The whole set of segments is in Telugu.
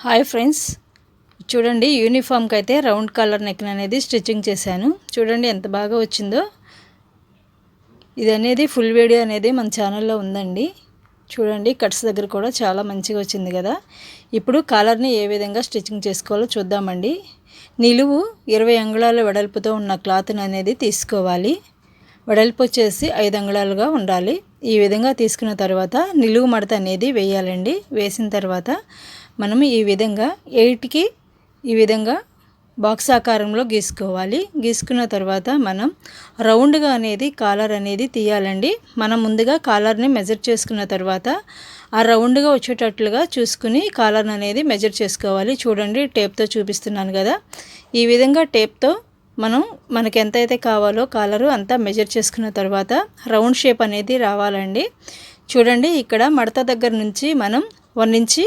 Hi friends. చూడండి యూనిఫామ్కి అయితే రౌండ్ కలర్ నెక్ అనేది స్టిచ్చింగ్ చేశాను. చూడండి ఎంత బాగా వచ్చిందో. ఇది అనేది ఫుల్ వీడియో అనేది మన ఛానల్లో ఉందండి. చూడండి కట్స్ దగ్గర కూడా చాలా మంచిగా వచ్చింది కదా. ఇప్పుడు కాలర్ని ఏ విధంగా స్టిచ్చింగ్ చేసుకోవాలో చూద్దామండి. నిలువు ఇరవై అంగుళాల వెడల్పుతో ఉన్న క్లాత్ని అనేది తీసుకోవాలి. వెడల్పు వచ్చేసి ఐదు అంగుళాలుగా ఉండాలి. ఈ విధంగా తీసుకున్న తర్వాత నిలువు మడత అనేది వేయాలండి. వేసిన తర్వాత మనం ఈ విధంగా ఎయిట్కి ఈ విధంగా బాక్స్ ఆకారంలో గీసుకోవాలి. గీసుకున్న తర్వాత మనం రౌండ్గా అనేది కాలర్ అనేది తీయాలండి. మనం ముందుగా కాలర్ని మెజర్ చేసుకున్న తర్వాత ఆ రౌండ్గా వచ్చేటట్లుగా చూసుకుని కాలర్ అనేది మెజర్ చేసుకోవాలి. చూడండి టేప్తో చూపిస్తున్నాను కదా. ఈ విధంగా టేప్తో మనం మనకి ఎంతైతే కావాలో కాలరు అంతా మెజర్ చేసుకున్న తర్వాత రౌండ్ షేప్ అనేది రావాలండి. చూడండి ఇక్కడ మడత దగ్గర నుంచి మనం వన్ ఇంచి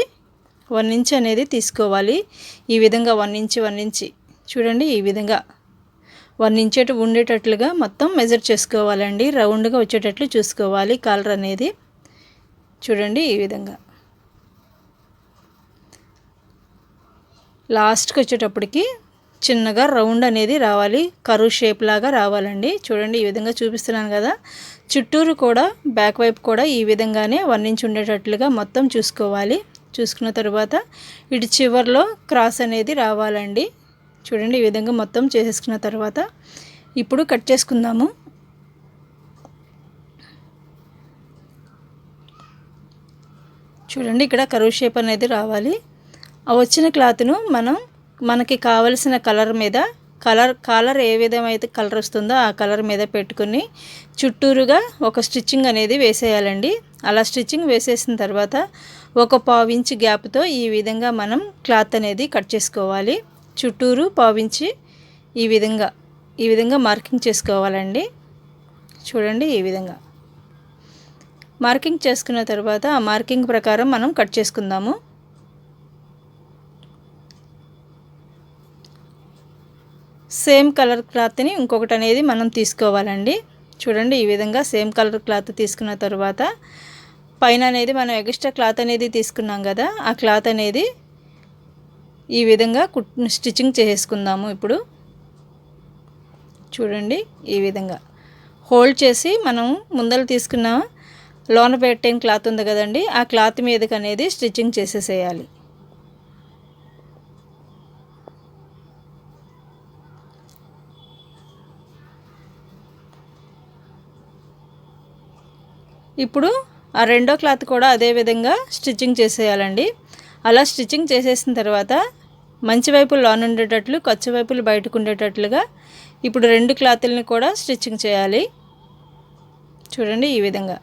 వన్ ఇంచ్ అనేది తీసుకోవాలి. ఈ విధంగా వన్ ఇంచ్ వన్ ఇంచ్. చూడండి ఈ విధంగా. వన్ ఇంచ్ ఉండేటట్లుగా మొత్తం మెజర్ చేసుకోవాలండి. రౌండ్గా వచ్చేటట్లు చూసుకోవాలి కలర్ అనేది. చూడండి ఈ విధంగా. లాస్ట్కి వచ్చేటప్పటికి చిన్నగా రౌండ్ అనేది రావాలి. కరువు షేప్ లాగా రావాలండి. చూడండి ఈ విధంగా చూపిస్తున్నాను కదా. చుట్టూరు కూడా బ్యాక్ వైపు కూడా ఈ విధంగానే వన్ ఇంచ్ ఉండేటట్లుగా మొత్తం చూసుకోవాలి. చూసుకున్న తర్వాత ఇటు చివరిలో క్రాస్ అనేది రావాలండి. చూడండి ఈ విధంగా మొత్తం చేసేసుకున్న తర్వాత ఇప్పుడు కట్ చేసుకుందాము. చూడండి ఇక్కడ కరువు షేప్ అనేది రావాలి. ఆ వచ్చిన క్లాత్ను మనం మనకి కావలసిన కలర్ మీద కలర్ కలర్ ఏ విధమైతే కలర్ వస్తుందో ఆ కలర్ మీద పెట్టుకుని చుట్టూరుగా ఒక స్టిచ్చింగ్ అనేది వేసేయాలండి. అలా స్టిచ్చింగ్ వేసేసిన తర్వాత ఒక పావించి గ్యాప్తో ఈ విధంగా మనం క్లాత్ అనేది కట్ చేసుకోవాలి. చుట్టూరు పావించి ఈ విధంగా ఈ విధంగా మార్కింగ్ చేసుకోవాలండి. చూడండి ఈ విధంగా. మార్కింగ్ చేసుకున్న తర్వాత ఆ మార్కింగ్ ప్రకారం మనం కట్ చేసుకుందాము. సేమ్ కలర్ క్లాత్ని ఇంకొకటి అనేది మనం తీసుకోవాలండి. చూడండి ఈ విధంగా సేమ్ కలర్ క్లాత్ తీసుకున్న తర్వాత పైన అనేది మనం ఎక్స్ట్రా క్లాత్ అనేది తీసుకున్నాం కదా ఆ క్లాత్ అనేది ఈ విధంగా కుట్ స్టిచ్చింగ్ చేసుకుందాము ఇప్పుడు. చూడండి ఈ విధంగా. హోల్డ్ చేసి మనం ముందర తీసుకున్న లోన పెట్టిన క్లాత్ ఉంది కదండి ఆ క్లాత్ మీదకి అనేది స్టిచ్చింగ్ చేసేసేయాలి. ఇప్పుడు ఆ రెండో క్లాత్ కూడా అదే విధంగా స్టిచ్చింగ్ చేసేయాలండి. అలా స్టిచ్చింగ్ చేసేసిన తర్వాత మంచి వైపులు లోన్ ఉండేటట్లు ఖర్చు వైపులు బయటకు ఉండేటట్లుగా ఇప్పుడు రెండు క్లాతుల్ని కూడా స్టిచ్చింగ్ చేయాలి. చూడండి ఈ విధంగా.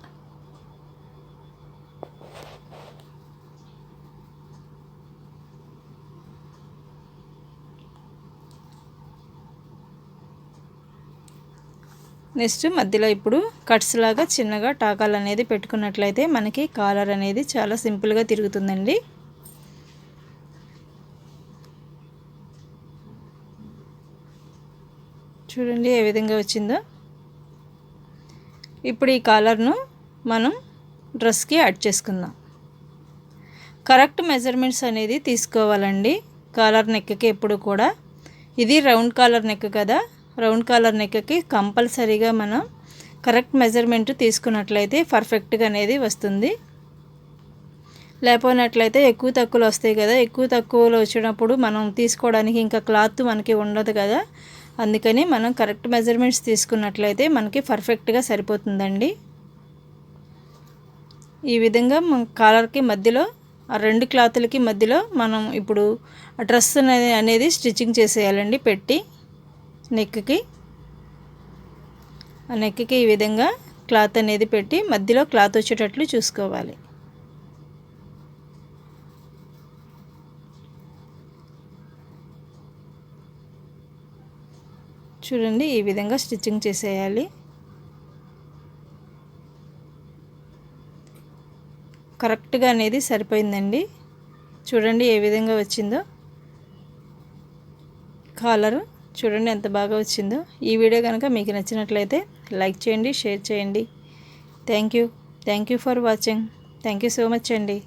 నెక్స్ట్ మధ్యలో ఇప్పుడు కట్స్ లాగా చిన్నగా టాకాలు అనేది పెట్టుకున్నట్లయితే మనకి కాలర్ అనేది చాలా సింపుల్గా తిరుగుతుందండి. చూడండి ఏ విధంగా వచ్చిందో. ఇప్పుడు ఈ కాలర్ను మనం డ్రెస్కి యాడ్ చేసుకుందాం. కరెక్ట్ మెజర్మెంట్స్ అనేది తీసుకోవాలండి. కాలర్ నెక్కకి ఎప్పుడు కూడా. ఇది రౌండ్ కాలర్ నెక్ కదా. రౌండ్ కాలర్ నెక్కి కంపల్సరీగా మనం కరెక్ట్ మెజర్మెంట్ తీసుకున్నట్లయితే పర్ఫెక్ట్గా అనేది వస్తుంది. లేకపోయినట్లయితే ఎక్కువ తక్కువలు వస్తాయి కదా. ఎక్కువ తక్కువలు వచ్చినప్పుడు మనం తీసుకోవడానికి ఇంకా క్లాత్ మనకి ఉండదు కదా. అందుకని మనం కరెక్ట్ మెజర్మెంట్స్ తీసుకున్నట్లయితే మనకి పర్ఫెక్ట్గా సరిపోతుందండి. ఈ విధంగా మన కాలర్కి మధ్యలో ఆ రెండు క్లాతులకి మధ్యలో మనం ఇప్పుడు డ్రెస్ అనేది స్టిచ్చింగ్ చేసేయాలండి పెట్టి. నెక్కి ఆ నెక్కి ఈ విధంగా క్లాత్ అనేది పెట్టి మధ్యలో క్లాత్ వచ్చేటట్లు చూసుకోవాలి. చూడండి ఈ విధంగా స్టిచ్చింగ్ చేసేయాలి. కరెక్ట్గా అనేది సరిపోయిందండి. చూడండి ఏ విధంగా వచ్చిందో. కాలరు చూడండి ఎంత బాగా వచ్చిందో. ఈ వీడియో కనుక మీకు నచ్చినట్లయితే లైక్ చేయండి షేర్ చేయండి. Thank you thank you for watching thank you so much అండి.